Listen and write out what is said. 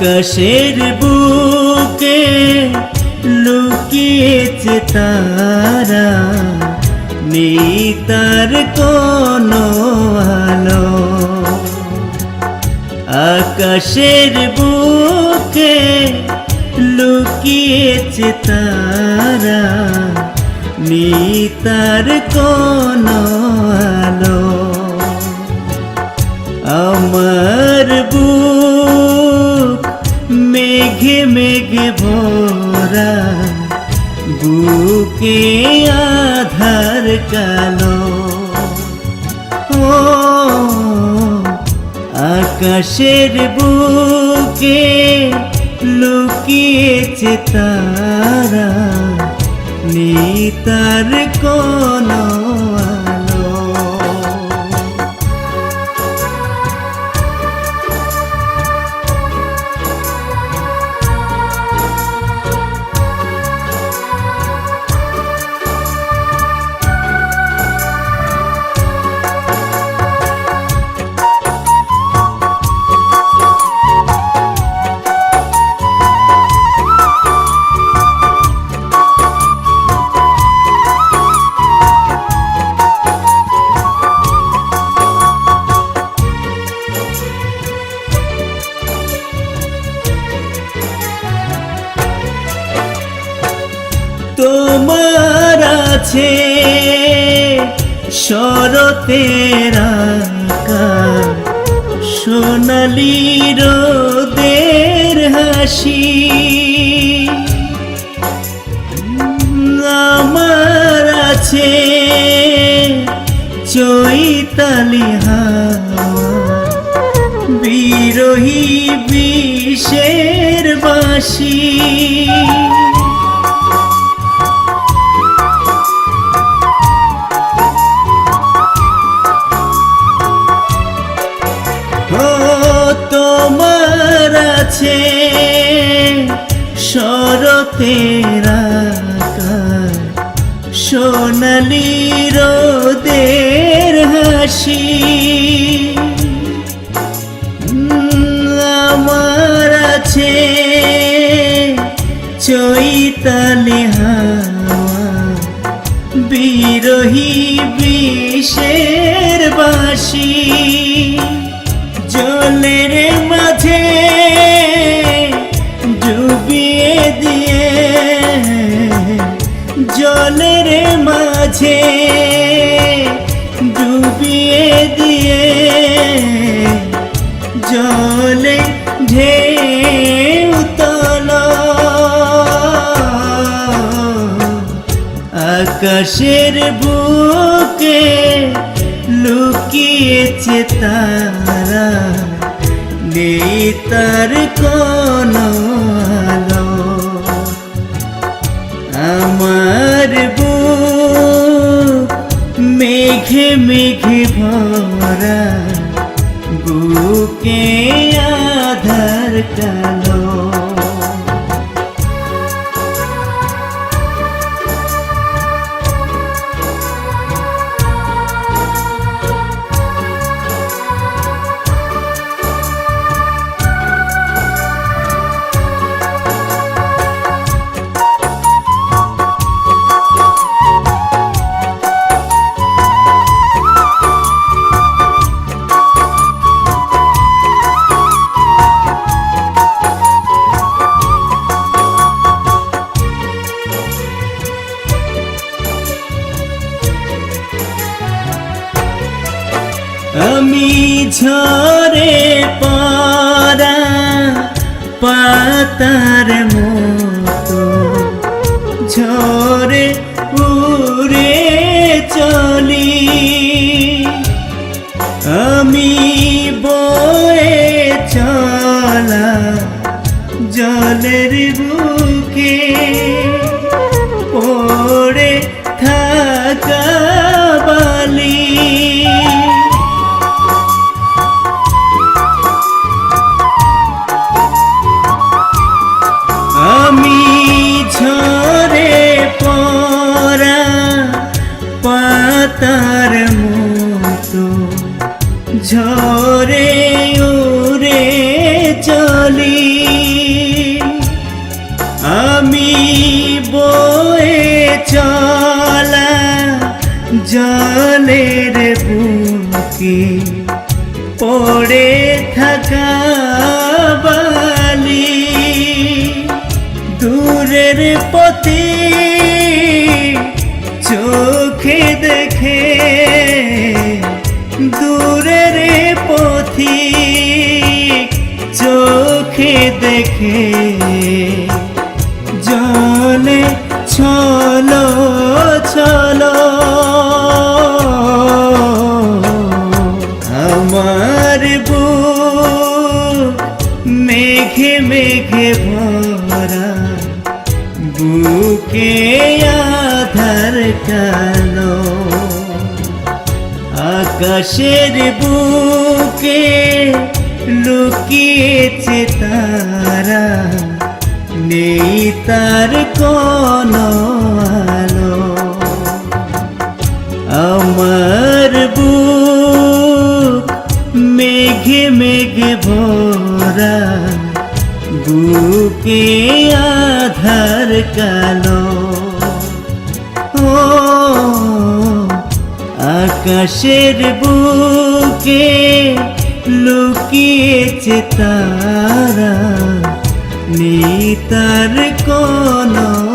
আকাশের বুকে লুকিয়েছে তারা। নেই তার কোনো আলো। আকাশের বুকে লুকিয়েছে তারা। নেই তার কোনো মেঘে মেঘে ভরা বুকে আধার কালো। ও আকাশের বুকে লুকিয়েছে তারা নেই তার কোনো আছে শরতের সোনালি রোদের হাসি। আমার আছে চৈতালি বিরোহী বিষের বাসি আকাশ, সোনালি রোদের হাসি আমার আছে চৈতালি হাওয়া বিরোহী বিষের বাসি জলের মাঝে ডুবিয়ে দিয়ে জলে ঢেউ তোলো। আকাশের বুকে লুকিয়েছে তারা নেই তার কোনো মেঘে মেঘে ভরা বুকে আধার কালো আমি ঝরে পড়া পাতার মতো ঝরে উড়ে চলি। আমি বয়ে চলা জলের বুকে পড়ে থাকা আমি বয়ে চলা জলের বুকে পড়ে থাকা বালি দূরের পথে চোখে দেখে দূরের পথি চোখে দেখে মেঘে মেঘে ভরা, বুকে আধার কালো আকাশের বুকে লুকিয়েছে তারা, নেই তার কোনো আলো। আমার বুক মেঘে মেঘে ভরা বুকে আধার কালো? ও আকাশের বুকে লুকিয়েছে তারা। নেতার কোনো